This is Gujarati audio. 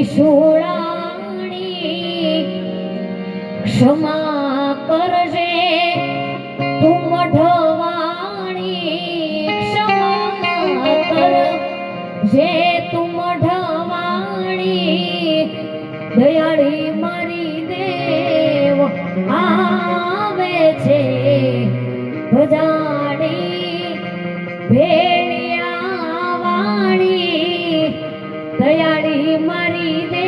ત્રિશુળાણી ક્ષમા કરજે તું મઢવાણી ક્ષમા કરજે તું મઢવાણી દયાળી મારી દેવ આ ભજાણી ભેણિયા વાણી દયાળી મારી દે